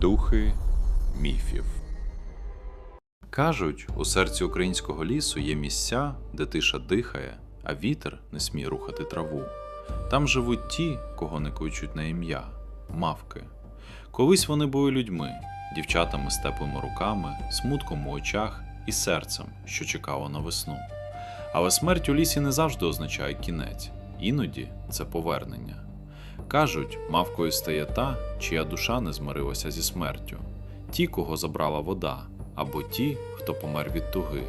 Духи міфів. Кажуть, у серці українського лісу є місця, де тиша дихає, а вітер не сміє рухати траву. Там живуть ті, кого не кличуть на ім'я мавки. Колись вони були людьми, дівчатами з теплими руками, смутком у очах і серцем, що чекало на весну. Але смерть у лісі не завжди означає кінець, іноді це повернення. Кажуть, мавкою стає та, чия душа не змирилася зі смертю, ті, кого забрала вода, або ті, хто помер від туги,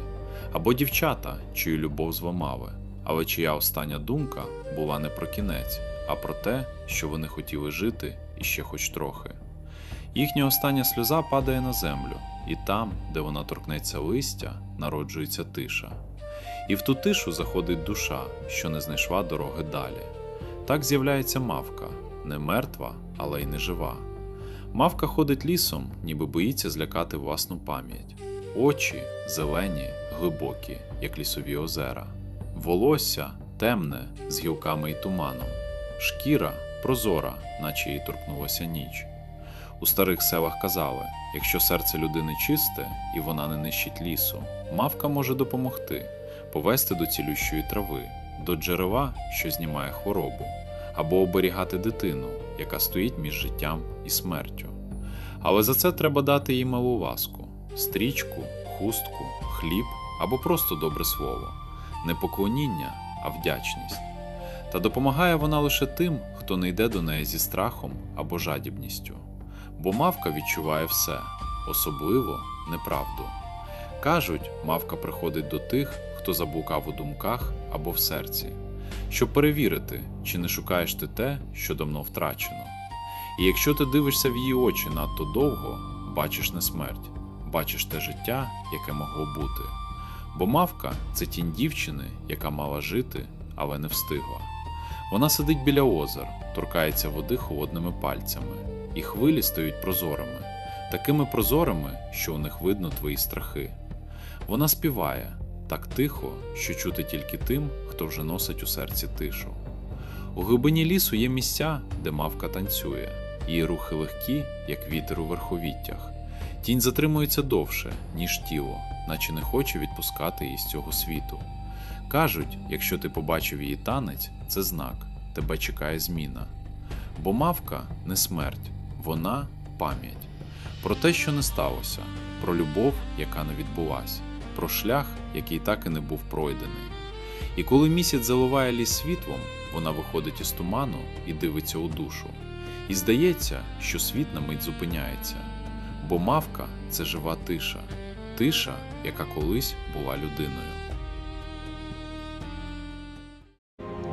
або дівчата, чию любов зламали, але чия остання думка була не про кінець, а про те, що вони хотіли жити і ще хоч трохи. Їхня остання сльоза падає на землю, і там, де вона торкнеться листя, народжується тиша. І в ту тишу заходить душа, що не знайшла дороги далі. Так з'являється мавка, не мертва, але й не жива. Мавка ходить лісом, ніби боїться злякати власну пам'ять. Очі зелені, глибокі, як лісові озера, волосся темне з гілками і туманом, шкіра прозора, наче їй торкнулася ніч. У старих селах казали: якщо серце людини чисте і вона не нищить лісу, мавка може допомогти, повести до цілющої трави, до джерела, що знімає хворобу, або оберігати дитину, яка стоїть між життям і смертю. Але за це треба дати їй малу ласку: стрічку, хустку, хліб або просто добре слово, не поклоніння, а вдячність. Та допомагає вона лише тим, хто не йде до неї зі страхом або жадібністю. Бо мавка відчуває все, особливо неправду. Кажуть, мавка приходить до тих, хто заблукав у думках або в серці, щоб перевірити, чи не шукаєш ти те, що давно втрачено. І якщо ти дивишся в її очі надто довго, бачиш не смерть, бачиш те життя, яке могло бути. Бо мавка це тінь дівчини, яка мала жити, але не встигла. Вона сидить біля озер, торкається води холодними пальцями, і хвилі стають прозорими, такими прозорими, що у них видно твої страхи. Вона співає так тихо, що чути тільки тим, хто вже носить у серці тишу. У глибині лісу є місця, де мавка танцює, її рухи легкі, як вітер у верховіттях. Тінь затримується довше, ніж тіло, наче не хоче відпускати її з цього світу. Кажуть, якщо ти побачив її танець, це знак, тебе чекає зміна. Бо мавка не смерть, вона пам'ять. Про те, що не сталося, про любов, яка не відбулась, про шлях, який так і не був пройдений. І коли місяць заливає ліс світлом, вона виходить із туману і дивиться у душу. І здається, що світ на мить зупиняється, бо мавка це жива тиша, тиша, яка колись була людиною.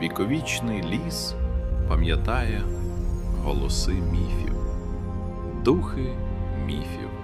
Віковічний ліс пам'ятає голоси міфів, духи міфів.